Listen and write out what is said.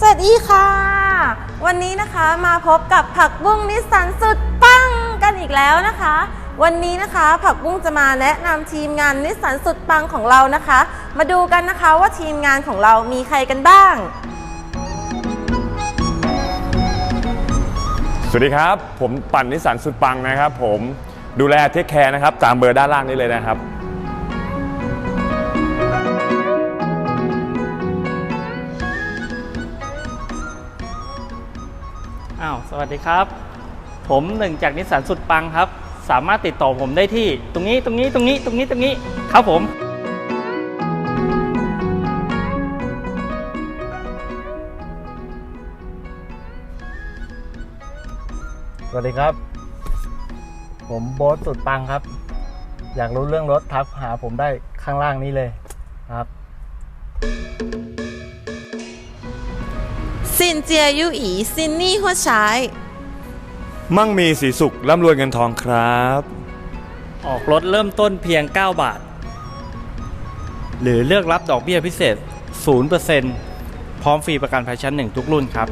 สวัสดีค่ะ วันนี้นะคะมาพบกับผักบุ้งนิสสันสุดปังกันอีกแล้วนะคะ วันนี้นะคะผักบุ้งจะมาแนะนำทีมงานนิสสันสุดปังของเรานะคะ มาดูกันนะคะว่าทีมงานของเรามีใครกันบ้าง สวัสดีครับ ผมปั่นนิสสันสุดปังนะครับ ผมดูแลเทคแคร์นะครับ ตามเบอร์ด้านล่างนี้เลยนะครับ อ้าวสวัสดีครับ ผมหนึ่งจากนิสสันสุดปังครับ สามารถติดต่อผมได้ที่ ตรงนี้ตรงนี้ตรงนี้ตรงนี้ตรงนี้ครับผมสวัสดีครับ ผมโบ๊ทสุดปังครับ อยากรู้เรื่องรถทักหาผมได้ข้างล่างนี้เลยครับ ซินเจียยุอีซินนี่หัวฉายมั่งมีสีสุขร่ำรวยเงินทองครับ ออกรถเริ่มต้นเพียง 9 บาท หรือเลือกรับดอกเบี้ยพิเศษ 0%พร้อมฟรีประกันภัยชั้นหนึ่งทุกรุ่นครับ